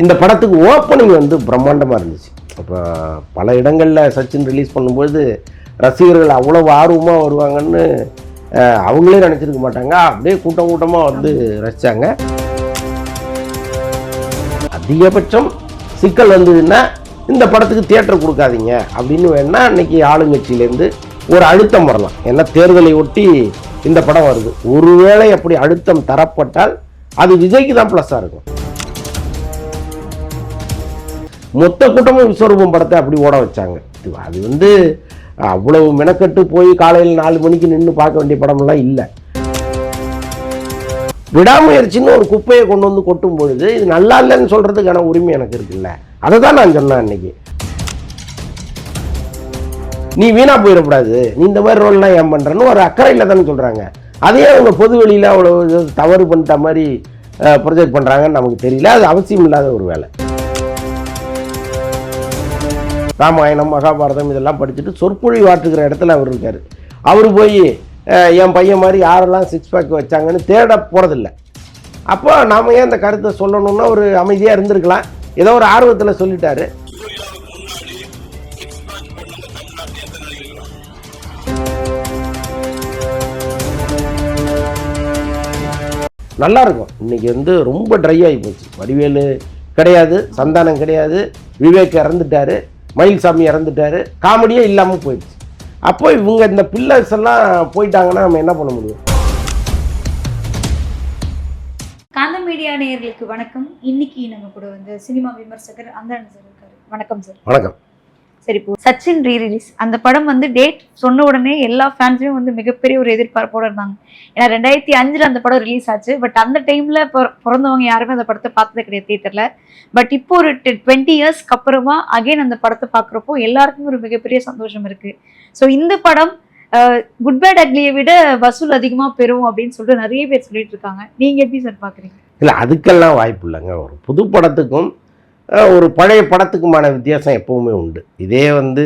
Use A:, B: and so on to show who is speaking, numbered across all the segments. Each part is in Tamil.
A: இந்த படத்துக்கு ஓப்பனிங் வந்து பிரம்மாண்டமாக இருந்துச்சு. அப்போ பல இடங்களில் சச்சின் ரிலீஸ் பண்ணும்போது ரசிகர்கள் அவ்வளவு ஆர்வமாக வருவாங்கன்னு அவங்களே நினச்சிருக்க மாட்டாங்க. அப்படியே கூட்டம் கூட்டமாக வந்து ரசித்தாங்க அதிகபட்சம் சிக்கல் வந்ததுன்னா இந்த படத்துக்கு தியேட்டர் கொடுக்காதீங்க. அப்படின்னு வேணால் அன்னைக்கு ஆளுங்கட்சியிலேருந்து ஒரு அழுத்தம் வரலாம். ஏன்னா தேர்தலை ஒட்டி இந்த படம் வருது. ஒருவேளை அப்படி அழுத்தம் தரப்பட்டால் அது விஜய்க்கு தான் ப்ளஸ்ஸாக இருக்கும். மொத்த கூட்டமும் விஸ்வரூபம் படத்தை அப்படி ஓட வச்சாங்க. இது- அது வந்து அவ்வளவு மெனக்கட்டு போய் காலையில் நாலு மணிக்கு நின்று பார்க்க வேண்டிய படமெல்லாம் இல்லை. விடாமுயற்சின்னு ஒரு குப்பையை கொண்டு வந்து கொட்டும் பொழுது இது நல்லா இல்லைன்னு சொல்கிறதுக்கான உரிமை எனக்கு இருக்குல்ல. அதை தான் நான் சொன்னேன் அன்னைக்கு. நீ வீணாக போயிடக்கூடாது. நீ இந்த மாதிரி ரோல்லாம் ஏன் பண்ணுறன்னு ஒரு அக்கறையில் தானே சொல்கிறாங்க அதையே அவங்க பொது வெளியில் அவ்வளோ தவறு பண்ணிட்ட மாதிரி ப்ரொஜெக்ட் பண்ணுறாங்கன்னு நமக்கு தெரியல. அது அவசியம் இல்லாத ஒரு வேலை. ராமாயணம் மகாபாரதம் இதெல்லாம் படிச்சுட்டு சொற்பொழிவு ஆற்றுகிற இடத்துல அவர் இருக்கார். அவர் போய் என் பையன் மாதிரி யாரெல்லாம் சிக்ஸ் பேக் வச்சாங்கன்னு தேட போகிறதில்ல அப்போ நாம் ஏன் இந்த கருத்தை சொல்லணும்னா ஒரு அமைதியாக இருந்திருக்கலாம். ஏதோ ஒரு ஆர்வத்தில் சொல்லிட்டாரு. நல்லா இருக்கும் இன்னைக்கு வந்து ரொம்ப ட்ரை ஆகி போச்சு. வடிவேலு கிடையாது சந்தானம் கிடையாது விவேக் இறந்துட்டாரு. மயில்சாமி இறந்துட்டாரு. காமெடியே இல்லாமல் போயிடுச்சு. அப்போ இவங்க இந்த பில்லர்ஸ் எல்லாம் போயிட்டாங்கன்னா நம்ம என்ன பண்ண முடியும்?
B: காந்த மீடியா நேயர்களுக்கு வணக்கம். இன்னைக்கு நம்ம கூட வந்து சினிமா விமர்சகர் அந்தரன் சார் இருக்காரு. வணக்கம் சார்.
A: வணக்கம்.
B: சரி இப்போ சச்சின் ரீ ரிலீஸ் அந்த படம் வந்து டேட் சொன்ன உடனே எல்லா ஃபேன்ஸுமே வந்து மிகப்பெரிய ஒரு எதிர்பார்ப்போடு இருந்தாங்க. ஏன்னா ரெண்டாயிரத்தி அஞ்சுல அந்த படம் ரிலீஸ் ஆச்சு. பட் அந்த டைம்ல பிறந்தவங்க யாருமே அந்த படத்தை பார்த்தது கிடையாது தியேட்டரில் பட் இப்போ ஒரு டுவெண்ட்டி இயர்ஸ்க்கு அப்புறமா அகைன் அந்த படத்தை பார்க்குறப்போ எல்லாருக்குமே ஒரு மிகப்பெரிய சந்தோஷம் இருக்கு. ஸோ இந்த படம் குட் பேட் அக்லியை விட வசூல் அதிகமா பெறும் அப்படின்னு சொல்லிட்டு நிறைய பேர் சொல்லிட்டு இருக்காங்க. நீங்க எப்படி சார் பார்க்குறீங்க?
A: இல்லை அதுக்கெல்லாம் வாய்ப்பு இல்லைங்க. ஒரு புது படத்துக்கும் ஒரு பழைய படத்துக்குமான வித்தியாசம் எப்பவுமே உண்டு. இதே வந்து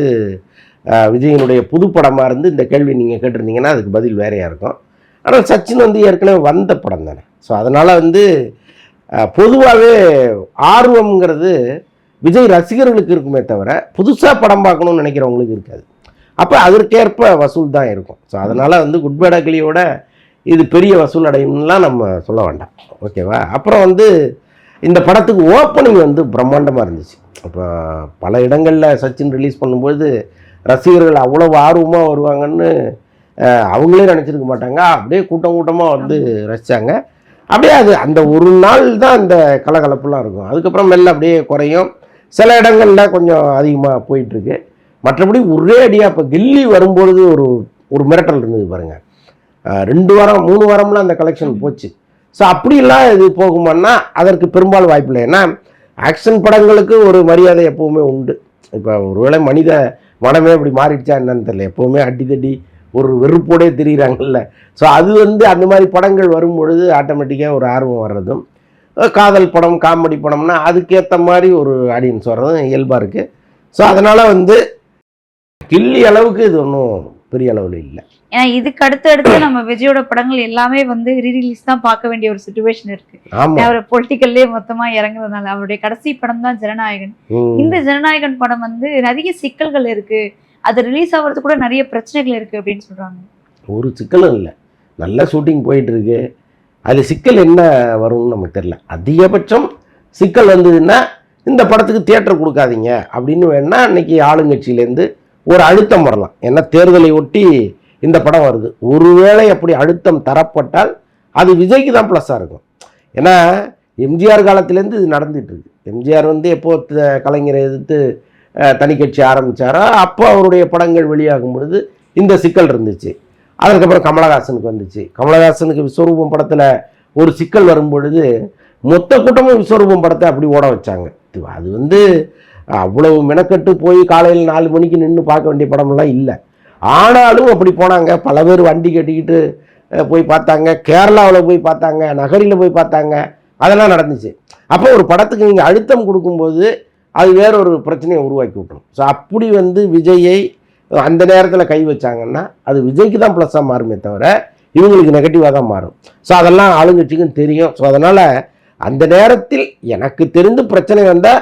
A: அஹ், விஜயனுடைய புது படமாக இருந்து இந்த கேள்வி நீங்கள் கேட்டிருந்தீங்கன்னா அதுக்கு பதில் வேறையாக இருக்கும். ஆனால் சச்சின் வந்து ஏற்கனவே வந்த படம் தானே. ஸோ அதனால் வந்து பொதுவாகவே ஆர்வம்ங்கிறது விஜய் ரசிகர்களுக்கு இருக்குமே தவிர புதுசாக படம் பார்க்கணும்னு நினைக்கிறவங்களுக்கு இருக்காது. அப்போ அதற்கேற்ப வசூல் தான் இருக்கும். ஸோ அதனால் வந்து குட் பேட் இது பெரிய வசூல் அடையும்லாம் நம்ம சொல்ல வேண்டாம். ஓகேவா? அப்புறம் வந்து இந்த படத்துக்கு ஓப்பனிங் வந்து பிரம்மாண்டமாக இருந்துச்சு. இப்போ பல இடங்களில் சச்சின் ரிலீஸ் பண்ணும்போது ரசிகர்கள் அவ்வளவு ஆர்வமாக வருவாங்கன்னு அவங்களே நினச்சிருக்க மாட்டாங்க. அப்படியே கூட்டம் கூட்டமாக வந்து ரசித்தாங்க அப்படியே அது அந்த ஒரு நாள் தான் அந்த கலகலப்புலாம் இருக்கும். அதுக்கப்புறம் மெல்ல அப்படியே குறையும். சில இடங்களில் கொஞ்சம் அதிகமாக போயிட்டுருக்கு. மற்றபடி ஒரே அடியாக இப்போ கில்லி வரும்பொழுது ஒரு ஒரு மிரட்டல் இருந்தது பாருங்கள் ரெண்டு வாரம் மூணு வாரம்லாம் அந்த கலெக்ஷன் போச்சு. ஸோ அப்படிலாம் இது போகுமான்னா அதற்கு பெரும்பாலும் வாய்ப்பு இல்லை ஏன்னா ஆக்ஷன் படங்களுக்கு ஒரு மரியாதை எப்போவுமே உண்டு. இப்போ ஒருவேளை மனித மனமே இப்படி மாறிடுச்சா என்னன்னு தெரியல. எப்போவுமே அடி தடி ஒரு வெறுப்போடே தெரிகிறாங்கல்ல ஸோ அது வந்து அந்த மாதிரி படங்கள் வரும் பொழுது ஆட்டோமேட்டிக்காக ஒரு ஆர்வம் வர்றதும் காதல் படம் காமெடி படம்னா அதுக்கேற்ற மாதிரி ஒரு ஆடியன்ஸ் வர்றதும் இயல்பாக இருக்குது ஸோ அதனால் வந்து கில்லி அளவுக்கு இது ஒன்றும் பெரிய அளவில் இல்லை.
B: ஏன்னா இதுக்கு அடுத்து அடுத்து நம்ம விஜயோட படங்கள் எல்லாமே வந்து ரீரிலீஸ் தான் பார்க்க வேண்டிய ஒரு சுச்சுவேஷன் இருக்கு. அவர் பொலிட்டிக்கல்லே மொத்தமா இறங்குறதுனால அவருடைய கடைசி படம் தான் ஜனநாயகன். இந்த ஜனநாயகன் படம் வந்து நிறைய சிக்கல்கள் இருக்கு. அது ரிலீஸ் ஆகுறது கூட நிறைய பிரச்சனைகள் இருக்கு அப்படின்னு சொல்றாங்க.
A: ஒரு சிக்கலும் இல்லை. நல்ல ஷூட்டிங் போயிட்டு இருக்கு அதில் சிக்கல் என்ன வரும்னு நமக்கு தெரியல. அதிகபட்சம் சிக்கல் வந்ததுன்னா இந்த படத்துக்கு தியேட்டர் கொடுக்காதீங்க அப்படின்னு வேணா இன்னைக்கு ஆளுங்கட்சியிலேருந்து ஒரு அழுத்தம் வரலாம். ஏன்னா தேர்தலை ஒட்டி இந்த படம் வருது. ஒருவேளை அப்படி அழுத்தம் தரப்பட்டால் அது விஜய்க்கு தான் ப்ளஸ்ஸாக இருக்கும். ஏன்னா எம்ஜிஆர் காலத்துலேருந்து இது நடந்துட்டு இருக்கு. எம்ஜிஆர் வந்து எப்போ கலைஞரை எதிர்த்து தனி கட்சி ஆரம்பித்தாரோ அப்போ அவருடைய படங்கள் வெளியாகும் பொழுது இந்த சிக்கல் இருந்துச்சு. அதற்கப்புறம் கமலஹாசனுக்கு வந்துச்சு. கமலஹாசனுக்கு விஸ்வரூபம் படத்தில் ஒரு சிக்கல் வரும் பொழுது மொத்த கூட்டமும் விஸ்வரூபம் படத்தை அப்படி ஓட வச்சாங்க. அது வந்து அவ்வளவு மெனக்கட்டு போய் காலையில் நாலு மணிக்கு நின்று பார்க்க வேண்டிய படமெல்லாம் இல்லை. ஆனாலும் அப்படி போனாங்க. பல பேர் வண்டி கட்டிக்கிட்டு போய் பார்த்தாங்க. கேரளாவில் போய் பார்த்தாங்க. நகரில் போய் பார்த்தாங்க. அதெல்லாம் நடந்துச்சு. அப்போ ஒரு படத்துக்கு நீங்கள் அழுத்தம் கொடுக்கும்போது அது வேற ஒரு பிரச்சனையை உருவாக்கி விட்டுரும். ஸோ அப்படி வந்து விஜயை அந்த நேரத்தில் கை வச்சாங்கன்னா அது விஜய்க்கு தான் ப்ளஸ்ஸாக மாறுமே தவிர இவங்களுக்கு நெகட்டிவாக தான் மாறும். ஸோ அதெல்லாம் ஆளுங்கட்சிக்கும் தெரியும். ஸோ அதனால் அந்த நேரத்தில் எனக்கு தெரிந்து பிரச்சனை வந்தால்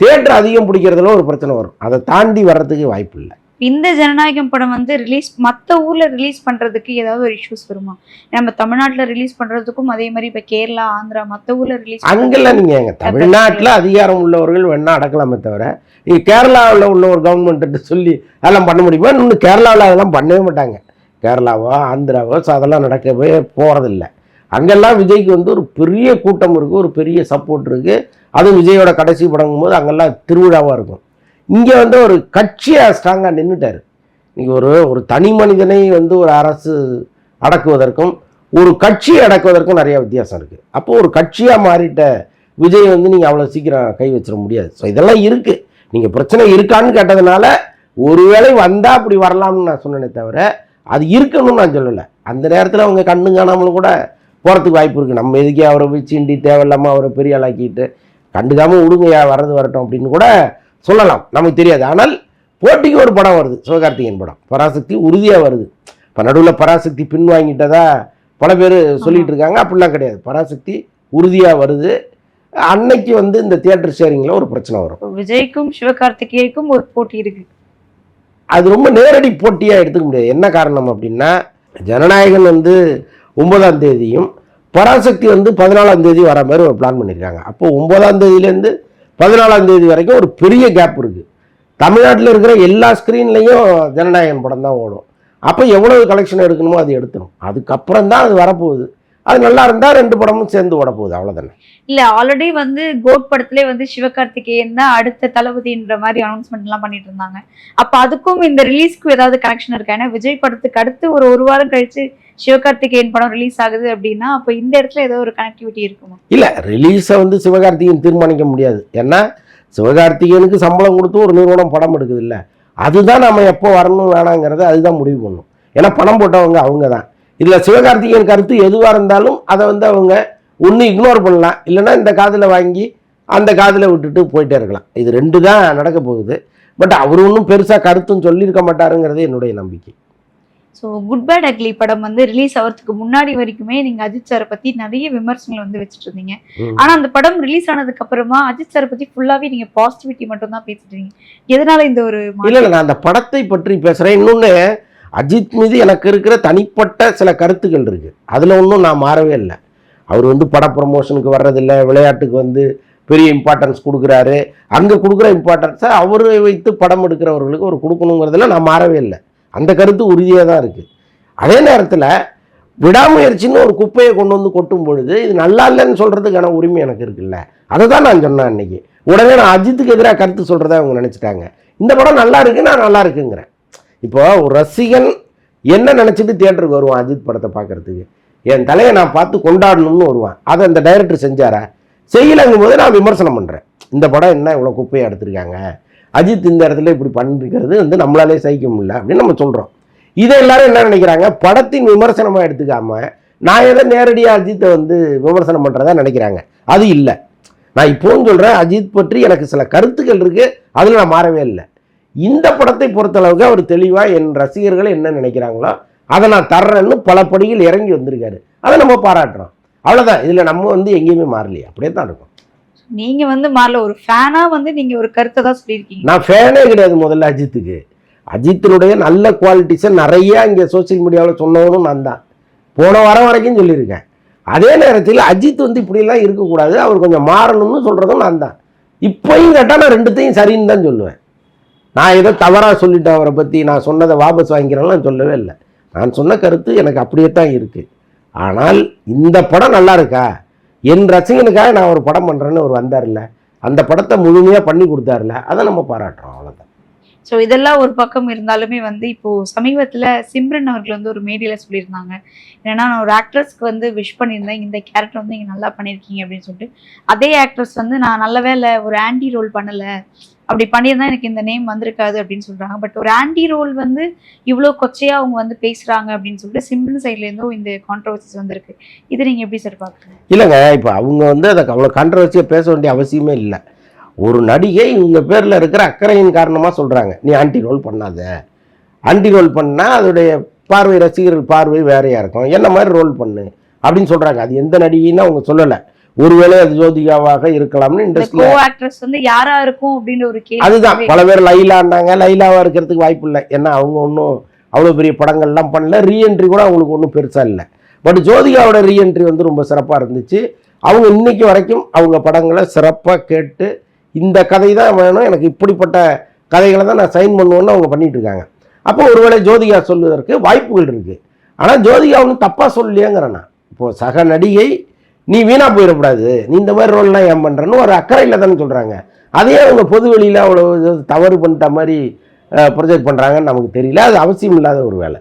A: தேட்டர் அதிகம் பிடிக்கிறதுல ஒரு பிரச்சனை வரும். அதை தாண்டி வர்றதுக்கு வாய்ப்பு இல்லை.
B: இந்த ஜனநாயகம் படம் வந்து ரிலீஸ் மத்த ஊர்ல ரிலீஸ் பண்றதுக்கு ஏதாவது ஒரு இஷ்யூஸ் வருமா? நம்ம தமிழ்நாட்டுல ரிலீஸ் பண்றதுக்கும் அதே மாதிரி இப்ப கேரளா ஆந்திரா மத்த ஊர்ல ரிலீஸ்
A: அங்கெல்லாம் நீங்கள் எங்கள் தமிழ்நாட்டில் அதிகாரம் உள்ளவர்கள் வேணா அடக்கலாமே தவிர நீங்கள் கேரளாவில் உள்ள ஒரு கவர்மெண்ட்டு சொல்லி அதெல்லாம் பண்ண முடியுமா? இன்னும் கேரளாவில் அதெல்லாம் பண்ணவே மாட்டாங்க. கேரளாவோ ஆந்திராவோ அதெல்லாம் நடக்கவே போகிறதில்ல அங்கெல்லாம் விஜய்க்கு வந்து ஒரு பெரிய கூட்டம் இருக்குது ஒரு பெரிய சப்போர்ட் இருக்குது அதுவும் விஜயோட கடைசி படங்கும் போது அங்கெல்லாம் திருவிழாவாக இருக்கும். இங்கே வந்து ஒரு கட்சியாக ஸ்ட்ராங்காக நின்றுட்டார் இன்றைக்கி ஒரு ஒரு தனி மனிதனை வந்து ஒரு அரசு அடக்குவதற்கும் ஒரு கட்சியை அடக்குவதற்கும் நிறைய வித்தியாசம் இருக்குது அப்போ ஒரு கட்சியாக மாறிட்ட விஜய் வந்து நீங்கள் அவ்வளோ சீக்கிரம் கை வச்சிட முடியாது. ஸோ இதெல்லாம் இருக்குது நீங்கள் பிரச்சனை இருக்கான்னு கேட்டதுனால ஒருவேளை வந்தால் அப்படி வரலாம்னு நான் சொன்னேனே தவிர அது இருக்கணும்னு நான் சொல்லலை. அந்த நேரத்தில் அவங்க கண்ணு காணாமலும் கூட போகிறதுக்கு வாய்ப்பு இருக்குது நம்ம எதுக்கே அவரை போய் சீண்டி தேவையில்லாமல் அவரை பெரிய ஆளாக்கிட்டு கண்டுக்காமல் விடுங்கய்யா வர்றது வரட்டும் அப்படின்னு கூட சொல்லலாம் நமக்கு தெரியாது. ஆனால் போட்டிக்கு ஒரு படம் வருது சிவகார்த்திகேயன் படம். பராசக்தி உறுதியாக வருது. இப்போ நடுவில் பராசக்தி பின்வாங்கிட்டதா பல பேர் சொல்லிட்டு இருக்காங்க. அப்படிலாம் கிடையாது. பராசக்தி உறுதியாக வருது. அன்னைக்கு வந்து இந்த தியேட்டர் ஷேரிங்கில் ஒரு பிரச்சனை வரும்.
B: விஜய்க்கும் சிவகார்த்திகேயனுக்கும் ஒரு போட்டி இருக்கு.
A: அது ரொம்ப நேரடி போட்டியாக எடுத்துக்க முடியாது. என்ன காரணம் அப்படின்னா ஜனநாயகன் வந்து ஒன்பதாம் தேதியும் பராசக்தி வந்து பதினாலாம் தேதி வர மாதிரி ஒரு பிளான் பண்ணியிருக்காங்க அப்போ ஒன்பதாம் தேதியிலேருந்து பதினாலாம் தேதி வரைக்கும் ஒரு பெரிய கேப் இருக்குது தமிழ்நாட்டில் இருக்கிற எல்லா ஸ்க்ரீன்லேயும் ஜனநாயகன் படம் தான் ஓடும். அப்போ எவ்வளவு கலெக்ஷன் எடுக்கணுமோ அது எடுத்துடும் அதுக்கப்புறம் தான் அது வரப்போகுது. அது நல்லா இருந்தால் ரெண்டு படமும் சேர்ந்து ஓட போகுது அவ்வளோதானே
B: இல்ல ஆல்ரெடி வந்து கோட் படத்திலே வந்து சிவகார்த்திகேயன் தான் அடுத்த தளபதின்ற மாதிரி அனௌன்ஸ்மெண்ட் எல்லாம் பண்ணிட்டு இருந்தாங்க. அப்ப அதுக்கும் இந்த ரிலீஸ்க்கு ஏதாவது கனெக்ஷன் இருக்கா? ஏன்னா விஜய் படத்துக்கு அடுத்து ஒரு ஒரு வாரம் கழிச்சு சிவகார்த்திகேயன் படம் ரிலீஸ் ஆகுது அப்படின்னா அப்போ இந்த இடத்துல ஏதோ ஒரு கனெக்டிவிட்டி இருக்குமா?
A: இல்லை ரிலீஸை வந்து சிவகார்த்திகேயன் தீர்மானிக்க முடியாது. ஏன்னா சிவகார்த்திகேயனுக்கு சம்பளம் கொடுத்து ஒரு நிறுவனம் படம் எடுக்குது இல்லை அதுதான் நம்ம எப்போ வரணும் வேணாங்கிறத அதுதான் முடிவு பண்ணும். ஏன்னா பணம் போட்டவங்க அவங்க தான். இதில் சிவகார்த்திகேயன் கருத்து எதுவாக இருந்தாலும் அதை வந்து அவங்க ஒன்று இக்னோர் பண்ணலாம். இல்லைன்னா இந்த காதில் வாங்கி அந்த காதில் விட்டுட்டு போயிட்டே இருக்கலாம். இது ரெண்டு தான் நடக்க போகுது. பட் அவர் ஒன்றும் பெருசாக கருத்தும் சொல்லியிருக்க மாட்டாருங்கிறது என்னுடைய நம்பிக்கை.
B: ஸோ குட் பேட் அக்லி படம் வந்து ரிலீஸ் ஆகிறதுக்கு முன்னாடி வரைக்குமே நீங்க அஜித் சாரை பத்தி நிறைய விமர்சனங்கள் வந்து வச்சுட்டு இருந்தீங்க
A: ம்.
B: ஆனா அந்த படம் ரிலீஸ் ஆனதுக்கு அப்புறமா அஜித் சாரை பத்தி ஃபுல்லாவே நீங்க பாசிட்டிவிட்டி மட்டும் தான் பேசிட்டு இருக்கீங்க எதனால இந்த ஒரு
A: இல்லை நான் அந்த படத்தை பற்றி பேசுகிறேன் இன்னொன்று அஜித் மீது எனக்கு இருக்கிற தனிப்பட்ட சில கருத்துக்கள் இருக்குது அதில் ஒன்றும் நான் மாறவே இல்லை. அவர் வந்து பட ப்ரமோஷனுக்கு வர்றதில்லை. விளையாட்டுக்கு வந்து பெரிய இம்பார்ட்டன்ஸ் கொடுக்குறாரு. அங்கே கொடுக்குற இம்பார்ட்டன்ஸை அவரை வைத்து படம் எடுக்கிறவர்களுக்கு ஒரு கொடுக்கணுங்கிறதுல நான் மாறவே இல்லை. அந்த கருத்து உறுதியாக தான் இருக்குது அதே நேரத்தில் விடாமுயற்சின்னு ஒரு குப்பையை கொண்டு வந்து கொட்டும் பொழுது இது நல்லா இல்லைன்னு சொல்கிறதுக்கான உரிமை எனக்கு இருக்குல்ல? அதை தான் நான் சொன்னேன் அன்றைக்கி உடனே நான் அஜித்துக்கு எதிராக கருத்து சொல்கிறதா அவங்க நினச்சிட்டாங்க. இந்த படம் நல்லா இருக்கு நான் நல்லா இருக்குங்கிறேன். இப்போ ஒரு ரசிகன் என்ன நினச்சிட்டு தியேட்டருக்கு வருவான் அஜித் படத்தை பார்க்கறதுக்கு? என் தலையை நான் பார்த்து கொண்டாடணும்னு வருவான். அதை அந்த டைரக்டர் செஞ்சாரா? செய்யலைங்கும் போது நான் விமர்சனம் பண்ணுறேன் இந்த படம் என்ன இவ்வளோ குப்பையை எடுத்திருக்காங்க? அஜித் இந்த இடத்துல இப்படி பண்ணிருக்கிறது வந்து நம்மளாலே சகிக்க முடியல அப்படின்னு நம்ம சொல்கிறோம் இதை எல்லாரும் என்ன நினைக்கிறாங்க? படத்தின் விமர்சனமாக எடுத்துக்காம நான் எதை நேரடியாக அஜித்தை வந்து விமர்சனம் பண்ணுறதா நினைக்கிறாங்க? அது இல்லை. நான் இப்போவும் சொல்கிறேன் அஜித் பற்றி எனக்கு சில கருத்துக்கள் இருக்குது அதில் நான் மாறவே இல்லை. இந்த படத்தை பொறுத்தளவுக்கு அவர் தெளிவாக என் ரசிகர்கள் என்ன நினைக்கிறாங்களோ அதை நான் தர்றேன்னு பல படிகள் இறங்கி வந்திருக்காரு. அதை நம்ம பாராட்டுறோம். அவ்வளோதான் இதில் நம்ம வந்து எங்கேயுமே மாறலையே. அப்படியே தான் இருக்கும்.
B: நீங்க வந்து மாறல ஒரு ஃபேனா வந்து நீங்க ஒரு கருத்தை தான் சொல்லியிருக்கீங்க.
A: நான் ஃபேனே கிடையாது முதல்ல அஜித்துக்கு. அஜித்தினுடைய நல்ல குவாலிட்டிஸை நிறைய இங்கே சோஷியல் மீடியாவில் சொன்னவனும் நான் தான். போன வாரம் வரைக்கும் சொல்லியிருக்கேன். அதே நேரத்தில் அஜித் வந்து இப்படிலாம் இருக்கக்கூடாது அவர் கொஞ்சம் மாறணும்னு சொல்கிறதும் நான் தான். இப்போயும் கேட்டால் நான் ரெண்டுத்தையும் சரின்னு தான் சொல்லுவேன். நான் ஏதோ தவறாக சொல்லிட்டேன் அவரை பற்றி நான் சொன்னதை வாபஸ் வாங்கிக்கிறேன்லாம் சொல்லவே இல்லை. நான் சொன்ன கருத்து எனக்கு அப்படியே தான் இருக்குது ஆனால் இந்த படம் நல்லா இருக்கா? என் ரசிகனுக்காக நான் ஒரு படம் பண்ணுறேன்னு அவர் வந்தார்ல அந்த படத்தை முழுமையாக பண்ணி கொடுத்தாருல அதை நம்ம பாராட்டுறோம் அவ்வளோதான்
B: ஸோ இதெல்லாம் ஒரு பக்கம் இருந்தாலுமே வந்து இப்போது சமீபத்தில் சிம்ரன் அவர்கள் வந்து ஒரு மேடையில சொல்லியிருந்தாங்க. ஏன்னா நான் ஒரு ஆக்ட்ரஸ்க்கு வந்து விஷ் பண்ணியிருந்தேன். இந்த கேரக்டர் வந்து நீங்கள் நல்லா பண்ணியிருக்கீங்க அப்படின்னு சொல்லிட்டு. அதே ஆக்ட்ரஸ் வந்து நான் நல்ல வேலை ஒரு ஆன்டி ரோல் பண்ணல. அப்படி பண்ணியிருந்தா எனக்கு இந்த நேம் வந்திருக்காது அப்படின்னு சொல்கிறாங்க பட் ஒரு ஆன்டி ரோல் வந்து இவ்வளோ கொச்சையாக அவங்க வந்து பேசுகிறாங்க அப்படின்னு சொல்லிட்டு சிம்பிள் சைட்லேருந்தும் இந்த கான்ட்ரவர்சிஸ் வந்திருக்கு. இது நீங்கள் எப்படி சார் பார்க்குறீங்க
A: இல்லைங்க இப்போ அவங்க வந்து அதை அவ்வளோ கான்ட்ரவர்சியாக பேச வேண்டிய அவசியமே இல்லை. ஒரு நடிகை இவங்க பேரில் இருக்கிற அக்கறையின் காரணமாக சொல்கிறாங்க நீ ஆன்டி ரோல் பண்ணாத. ஆன்டி ரோல் பண்ணால் அதோடைய பார்வை ரசிகர்கள் பார்வை வேறையாக இருக்கும். என்ன மாதிரி ரோல் பண்ணு? அப்படின்னு சொல்கிறாங்க அது எந்த நடிகைன்னு அவங்க சொல்லலை. ஒருவேளை அது ஜோதிகாவாக இருக்கலாம்னு
B: ஆக்ட்ரஸ் வந்து யாரா இருக்கும் அப்படின்ற ஒரு
A: அதுதான். பல பேர் லைலான்னாங்க. லைலாவா இருக்கிறதுக்கு வாய்ப்பு இல்லை. ஏன்னா அவங்க ஒன்றும் அவ்வளோ பெரிய படங்கள்லாம் பண்ணல. ரீஎன்ட்ரி கூட அவங்களுக்கு ஒன்றும் பெருசாக இல்லை. பட் ஜோதிகாவோட ரீஎன்ட்ரி வந்து ரொம்ப சிறப்பாக இருந்துச்சு. அவங்க இன்னைக்கு வரைக்கும் அவங்க படங்களை சிறப்பாக கேட்டு இந்த கதை தான் வேணும். எனக்கு இப்படிப்பட்ட கதைகளை தான் நான் சைன் பண்ணுவேன்னு அவங்க பண்ணிகிட்டு இருக்காங்க. அப்போ ஒருவேளை ஜோதிகா சொல்வதற்கு வாய்ப்புகள் இருக்குது ஆனால் ஜோதிகா ஒன்றும் தப்பாக சொல்லலையேங்கிறேன் நான். இப்போது சக நடிகை நீ வீணாக போயிடக்கூடாது. நீ இந்த மாதிரி ரோல்லாம் ஏன் பண்ணுறன்னு ஒரு அக்கறையில் தானே சொல்கிறாங்க அதே அவங்க பொது வெளியில் அவ்வளோ தவறு பண்ணிட்ட மாதிரி ப்ரொஜெக்ட் பண்ணுறாங்கன்னு நமக்கு தெரியல. அது அவசியம் இல்லாத ஒரு வேலை.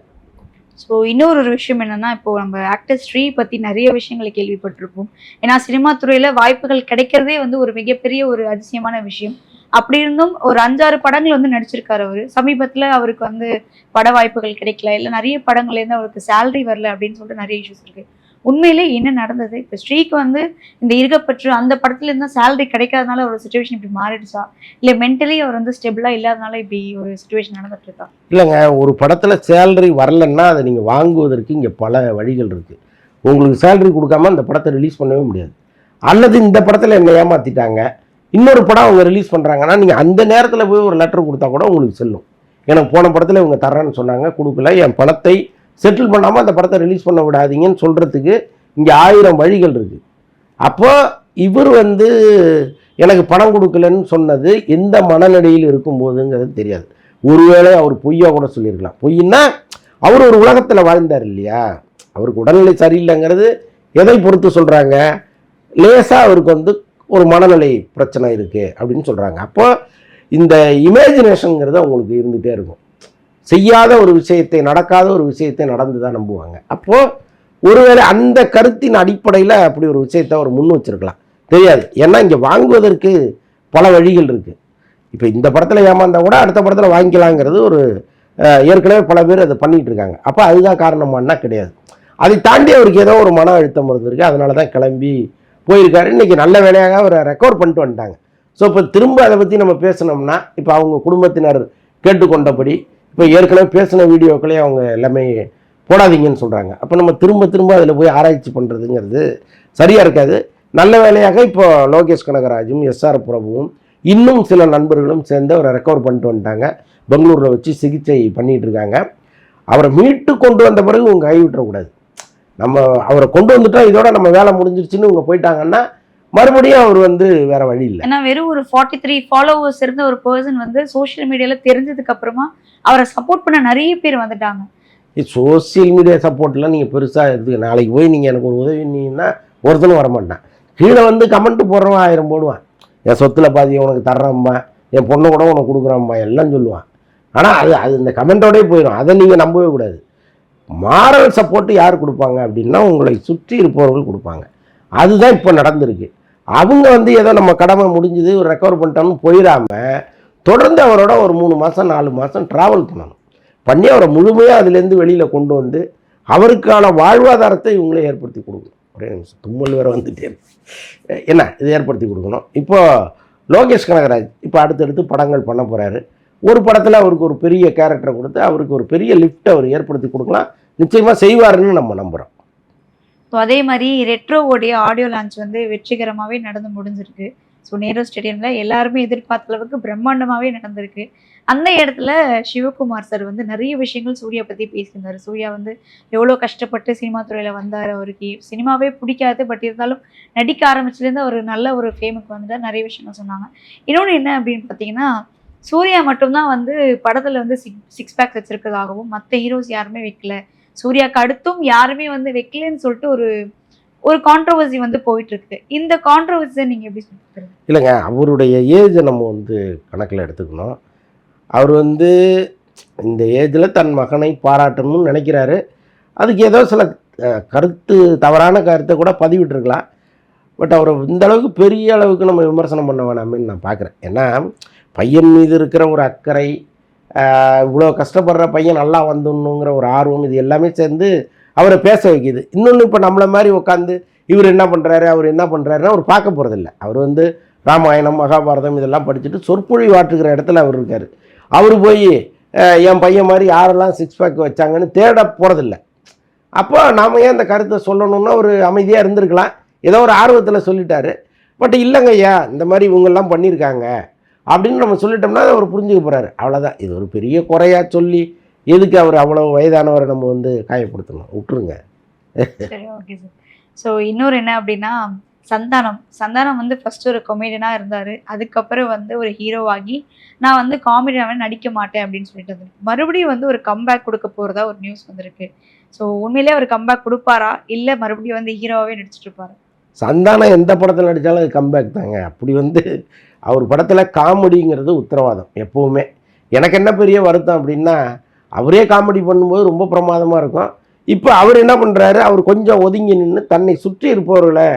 B: ஸோ இன்னொரு ஒரு விஷயம் என்னன்னா இப்போ நம்ம ஆக்டர் ஸ்ரீ பற்றி நிறைய விஷயங்களை கேள்விப்பட்டிருப்போம். ஏன்னா சினிமா துறையில் வாய்ப்புகள் கிடைக்கிறதே வந்து ஒரு மிகப்பெரிய ஒரு அதிசயமான விஷயம். அப்படி இருந்தும் ஒரு அஞ்சாறு படங்கள் வந்து நடிச்சிருக்காரு அவரு. சமீபத்துல அவருக்கு வந்து பட வாய்ப்புகள் கிடைக்கல. இல்லை நிறைய படங்கள்லேருந்து அவருக்கு சேலரி வரல அப்படின்னு சொல்லிட்டு நிறைய இஷ்யூஸ் இருக்கு. உண்மையிலே என்ன நடந்தது? இப்போ ஸ்ரீக்கு வந்து இந்த இருக்கப்பற்று அந்த படத்துல இருந்தால் சேலரி கிடைக்காதனால ஒரு சுச்சுவேஷன் இப்படி மாறிடுச்சா? இல்லை மென்டலி அவர் வந்து ஸ்டெபிளாக இல்லாதனால இப்படி ஒரு சுச்சுவேஷன் நடந்துட்டு இருக்கா
A: இல்லைங்க ஒரு படத்தில் சேலரி வரலன்னா அதை நீங்கள் வாங்குவதற்கு இங்கே பல வழிகள் இருக்குது உங்களுக்கு சேலரி கொடுக்காம அந்த படத்தை ரிலீஸ் பண்ணவே முடியாது. அல்லது இந்த படத்தில் என்னை ஏமாற்றிட்டாங்க இன்னொரு படம் அவங்க ரிலீஸ் பண்ணுறாங்கன்னா நீங்கள் அந்த நேரத்தில் போய் ஒரு லெட்டர் கொடுத்தா கூட உங்களுக்கு செல்லும். எனக்கு போன படத்தில் இவங்க தர்றேன்னு சொன்னாங்க கொடுக்கல. என் பணத்தை செட்டில் பண்ணாமல் அந்த படத்தை ரிலீஸ் பண்ண விடாதீங்கன்னு சொல்கிறதுக்கு இங்கே ஆயிரம் வழிகள் இருக்குது அப்போ இவர் வந்து எனக்கு பணம் கொடுக்கலன்னு சொன்னது எந்த மனநிலையில் இருக்கும்போதுங்கிறது தெரியாது. ஒருவேளை அவர் பொய்யா கூட சொல்லியிருக்கலாம். பொய்ன்னா அவர் ஒரு உலகத்தில் வாழ்ந்தார் இல்லையா? அவருக்கு உடல்நிலை சரியில்லைங்கிறது எதை பொறுத்து சொல்கிறாங்க லேசாக அவருக்கு வந்து ஒரு மனநிலை பிரச்சனை இருக்குது அப்படின்னு சொல்கிறாங்க அப்போ இந்த இமேஜினேஷனுங்கிறது அவங்களுக்கு இருந்துகிட்டே இருக்கும். செய்யாத ஒரு விஷயத்தை நடக்காத ஒரு விஷயத்தை நடந்து தான் நம்புவாங்க. அப்போது ஒருவேளை அந்த கருத்தின் அடிப்படையில் அப்படி ஒரு விஷயத்தை அவர் முன் வச்சிருக்கலாம். தெரியாது. ஏன்னா இங்கே வாங்குவதற்கு பல வழிகள் இருக்குது இப்போ இந்த படத்தில் ஏமாந்தால் கூட அடுத்த படத்தில் வாங்கிக்கலாங்கிறது ஒரு ஏற்கனவே பல பேர் அதை பண்ணிகிட்டு இருக்காங்க. அப்போ அதுதான் காரணமானா கிடையாது. அதை தாண்டி அவருக்கு ஏதோ ஒரு மன அழுத்தம் இருந்திருக்கு அதனால தான் கிளம்பி போயிருக்காரு. இன்றைக்கி நல்ல வேலையாக அவரை ரெக்கவர் பண்ணிட்டு வந்துட்டாங்க. ஸோ இப்போ திரும்ப அதை பற்றி நம்ம பேசினோம்னா இப்போ அவங்க குடும்பத்தினர் கேட்டுக்கொண்டபடி இப்போ ஏற்கனவே பேசின வீடியோக்களே அவங்க எல்லாமே போடாதீங்கன்னு சொல்கிறாங்க அப்போ நம்ம திரும்ப திரும்ப அதில் போய் ஆராய்ச்சி பண்ணுறதுங்கிறது சரியாக இருக்காது. நல்ல வேலையாக இப்போ லோகேஷ் கனகராஜும் எஸ்ஆர் பிரபுவும் இன்னும் சில நண்பர்களும் சேர்ந்து அவரை ரெக்கவர் பண்ணிட்டு வந்துட்டாங்க. பெங்களூரில் வச்சு சிகிச்சை பண்ணிகிட்டு இருக்காங்க. அவரை மீட்டு கொண்டு வந்த பிறகு உங்கள் கை விட்டுறக்கூடாது நம்ம அவரை கொண்டு வந்துட்டால் இதோட நம்ம வேலை முடிஞ்சிருச்சுன்னு இவங்க போயிட்டாங்கன்னா மறுபடியும் அவர் வந்து வேற வழி இல்லை.
B: ஏன்னா வெறும் ஒரு ஃபார்ட்டி த்ரீ ஃபாலோவர்ஸ் இருந்த ஒரு பர்சன் வந்து சோஷியல் மீடியால தெரிஞ்சதுக்கு அப்புறமா அவரை சப்போர்ட் பண்ண நிறைய பேர் வந்துட்டாங்க.
A: சோசியல் மீடியா சப்போர்ட்லாம் நீங்கள் பெருசாக எடுத்துக்க நாளைக்கு போய் நீங்கள் எனக்கு ஒரு உதவினீங்கன்னா ஒருத்தனும் வரமாட்டான் கீழே வந்து கமெண்ட் போடுறவன் ஆயிரம் போடுவான். என் சொத்துல பாதி உனக்கு தர்றேம்மா என் பொண்ணை கூட உனக்கு கொடுக்குறேம்மா எல்லாம் சொல்லுவான். ஆனால் அது அது இந்த கமெண்ட்டோடய போயிடும். அதை நீங்கள் நம்பவே கூடாது. மாரல் சப்போர்ட் யார் கொடுப்பாங்க அப்படின்னா உங்களை சுற்றி இருப்பவர்கள் கொடுப்பாங்க. அதுதான் இப்போ நடந்திருக்கு. அவங்க வந்து ஏதோ நம்ம கடமை முடிஞ்சுது ரெக்கவர் பண்ணிட்டோம்னு போயிடாம தொடர்ந்து அவரோட ஒரு மூணு மாதம் நாலு மாதம் ட்ராவல் பண்ணணும். பண்ணி அவரை முழுமையாக அதுலேருந்து வெளியில் கொண்டு வந்து அவருக்கான வாழ்வாதாரத்தை இவங்களே ஏற்படுத்தி கொடுக்கணும். ஒரே நிமிஷம் தும்மல் வேறு வந்துட்டே என்ன? இது ஏற்படுத்தி கொடுக்கணும். இப்போது லோகேஷ் கனகராஜ் இப்போ அடுத்தடுத்து படங்கள் பண்ண போகிறாரு ஒரு படத்தில் அவருக்கு ஒரு பெரிய கேரக்டரை கொடுத்து அவருக்கு ஒரு பெரிய லிஃப்ட் அவர் ஏற்படுத்தி கொடுக்கலாம். நிச்சயமாக செய்வாருன்னு நம்ம நம்புகிறோம்
B: ஸோ அதே மாதிரி ரெட்ரோவோடைய ஆடியோ லான்ச் வந்து வெற்றிகரமாகவே நடந்து முடிஞ்சிருக்கு. ஸோ நேரு ஸ்டேடியமில் எல்லாருமே எதிர்பார்த்த அளவுக்கு பிரம்மாண்டமாகவே நடந்திருக்கு. அந்த இடத்துல சிவகுமார் சார் வந்து நிறைய விஷயங்கள் சூர்யா பற்றி பேசியிருந்தார். சூர்யா வந்து எவ்வளோ கஷ்டப்பட்டு சினிமா துறையில் வந்தார் அவருக்கு. சினிமாவே பிடிக்காது பட் இருந்தாலும் நடிக்க ஆரம்பிச்சுலேருந்து அவர் நல்ல ஒரு ஃபேமுக்கு வந்துட்டார் நிறைய விஷயங்கள் சொன்னாங்க. இன்னொன்று என்ன அப்படின்னு பார்த்தீங்கன்னா சூர்யா மட்டும்தான் வந்து படத்தில் வந்து சிக் சிக்ஸ் பேக் வச்சுருக்கிறதாகவும் மற்ற ஹீரோஸ் யாருமே வைக்கல. சூர்யாக்கு அடுத்தும் யாருமே வந்து வைக்கலன்னு சொல்லிட்டு ஒரு ஒரு கான்ட்ரவர்சி வந்து போயிட்டு இருக்கு இந்த கான்ட்ரவர்சியை நீங்க எப்படி சொல்லுங்க
A: இல்லைங்க அவருடைய ஏஜை நம்ம வந்து கணக்கில் எடுத்துக்கணும். அவர் வந்து இந்த ஏஜில் தன் மகனை பாராட்டணும்னு நினைக்கிறாரு. அதுக்கு ஏதோ சில கருத்து தவறான கருத்தை கூட பதிவிட்டுருக்கலாம். பட் அவரை இந்த அளவுக்கு பெரிய அளவுக்கு நம்ம விமர்சனம் பண்ண வேணாமேன்னு நான் பார்க்குறேன் ஏன்னா பையன் மீது இருக்கிற ஒரு அக்கறை இவ்வளோ கஷ்டப்படுற பையன் நல்லா வந்துடணுங்கிற ஒரு ஆர்வம் இது எல்லாமே சேர்ந்து அவரை பேச வைக்கிது. இன்னொன்று இப்போ நம்மளை மாதிரி உட்காந்து இவர் என்ன பண்ணுறாரு அவர் என்ன பண்ணுறாருன்னா அவர் பார்க்க போகிறதில்ல அவர் வந்து ராமாயணம் மகாபாரதம் இதெல்லாம் படிச்சுட்டு சொற்பொழிவு ஆற்றுகிற இடத்துல அவர் இருக்கார். அவர் போய் என் பையன் மாதிரி யாரெல்லாம் சிக்ஸ் பேக் வச்சாங்கன்னு தேட போகிறதில்ல அப்போ நாம் ஏன் அந்த கருத்தை சொல்லணும்னா ஒரு அமைதியாக இருந்திருக்கலாம். ஏதோ ஒரு ஆர்வத்தில் சொல்லிட்டாரு. பட் இல்லைங்க ஐயா இந்த மாதிரி இவங்கெல்லாம் பண்ணியிருக்காங்க. அப்படின்னு நம்ம சொல்லிட்டோம்னா அவர் புரிஞ்சுக்க போகிறாரு அவ்வளோதான் இது ஒரு பெரிய குறையா சொல்லி எதுக்கு அவர் அவ்வளோ வயதானவரை நம்ம வந்து காயப்படுத்தணும்? விட்டுருங்க.
B: சரி ஓகே சார் ஸோ இன்னொரு என்ன அப்படின்னா சந்தானம். சந்தானம் வந்து ஃபர்ஸ்ட் ஒரு கொமேடியனாக இருந்தார். அதுக்கப்புறம் வந்து ஒரு ஹீரோவாகி நான் வந்து காமெடியாகவே நடிக்க மாட்டேன் அப்படின்னு சொல்லிட்டு வந்தாரு. மறுபடியும் வந்து ஒரு கம்பேக் கொடுக்க போகிறதா ஒரு நியூஸ் வந்திருக்கு. ஸோ உண்மையிலே ஒரு கம்பேக் கொடுப்பாரா? இல்லை மறுபடியும் வந்து ஹீரோவாகவே நடிச்சிட்டு இருப்பாரா?
A: சந்தானம் எந்த படத்தில் நடித்தாலும் அது கம்பேக் தாங்க. அப்படி வந்து அவர் படத்தில் காமெடிங்கிறது உத்தரவாதம் எப்போவுமே. எனக்கு என்ன பெரிய வருத்தம் அப்படின்னா அவரே காமெடி பண்ணும்போது ரொம்ப பிரமாதமாக இருக்கும். இப்போ அவர் என்ன பண்ணுறாரு அவர் கொஞ்சம் ஒதுங்கி நின்று தன்னை சுற்றி இருப்பவர்களை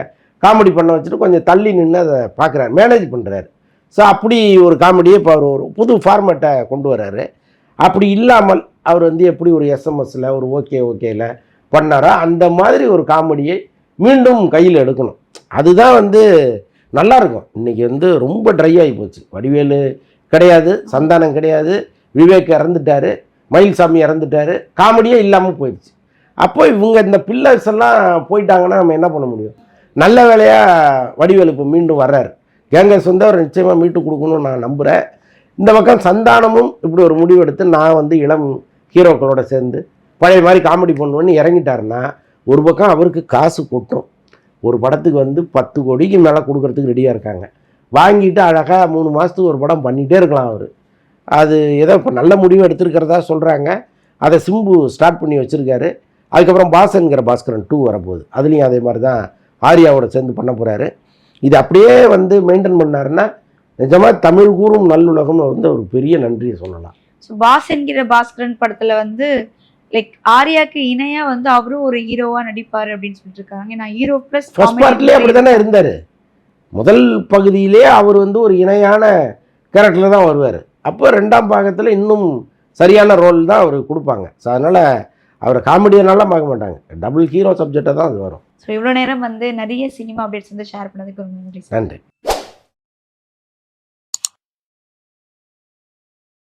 A: காமெடி பண்ண வச்சுட்டு கொஞ்சம் தள்ளி நின்று அதை பார்க்குறாரு மேனேஜ் பண்ணுறாரு ஸோ அப்படி ஒரு காமெடியை இப்போ அவர் ஒரு புது ஃபார்மேட்டை கொண்டு வர்றாரு. அப்படி இல்லாமல் அவர் வந்து எப்படி ஒரு எஸ்எம்எஸில் ஒரு ஓகே ஓகேல பண்ணாரோ அந்த மாதிரி ஒரு காமெடியை மீண்டும் கையில் எடுக்கணும். அதுதான் வந்து நல்லா இருக்கும் வந்து ரொம்ப ட்ரை ஆகி போச்சு. வடிவேலு கிடையாது சந்தானம் கிடையாது விவேக் இறந்துட்டாரு மயில்சாமி இறந்துட்டாரு காமெடியே இல்லாமல் போயிடுச்சு. அப்போ இவங்க இந்த பில்லர்ஸ் எல்லாம் போயிட்டாங்கன்னா நம்ம என்ன பண்ண முடியும்? நல்ல வேலையாக வடிவேலு இப்போ மீண்டும் வர்றாரு. கேங்கர்ஸ் வந்து அவர் நிச்சயமாக மீட்டு கொடுக்கணும்னு நான் நம்புகிறேன் இந்த பக்கம் சந்தானமும் இப்படி ஒரு முடிவு எடுத்து நான் வந்து இளம் ஹீரோக்களோட சேர்ந்து பழைய மாதிரி காமெடி பண்ணுவேன்னு இறங்கிட்டாருன்னா ஒரு பக்கம் அவருக்கு காசு கொட்டும். ஒரு படத்துக்கு வந்து பத்து கோடிக்கு மேலே கொடுக்கறதுக்கு ரெடியாக இருக்காங்க. வாங்கிட்டு அழகாக மூணு மாதத்துக்கு ஒரு படம் பண்ணிகிட்டே இருக்கலாம் அவர். அது ஏதோ இப்போ நல்ல முடிவு எடுத்திருக்கிறதா சொல்கிறாங்க அதை சிம்பு ஸ்டார்ட் பண்ணி வச்சுருக்காரு. அதுக்கப்புறம் பாசன்கிற பாஸ்கரன் டூ வரப்போகுது. அதுலேயும் அதே மாதிரி தான் ஆர்யாவோட சேர்ந்து பண்ண போகிறாரு இது அப்படியே வந்து மெயின்டைன் பண்ணாருன்னா நிஜமாக தமிழ் கூறும் நல்லுலகம்னு வந்து ஒரு பெரிய நன்றியை சொல்லலாம்.
B: ஸோ பாஸ் என்கிற பாஸ்கரன் படத்தில் வந்து லைக் ஆர்யாக்கு இணையா வந்து அவரும் ஒரு ஹீரோவா நடிப்பாரு அப்படின்னு சொல்லிட்டு இருக்காங்க. நான் ஹீரோ பிளஸ்
A: ஃபர்ஸ்ட் பார்ட்லேயே அப்படி தானே இருந்தார்? முதல் பகுதியிலே அவர் வந்து ஒரு இணையான கேரக்டரில் தான் வருவார். அப்போ ரெண்டாம் பாகத்தில் இன்னும் சரியான ரோல் தான் அவர் கொடுப்பாங்க. ஸோ அதனால் அவரை காமெடியனாலாம் பார்க்க மாட்டாங்க. டபுள் ஹீரோ சப்ஜெக்டாக தான் அது வரும்.
B: ஸோ இவ்வளோ நேரம் வந்து நிறைய சினிமா அப்டேட்ஸ் வந்து ஷேர் பண்ணதுக்கு
A: நன்றி.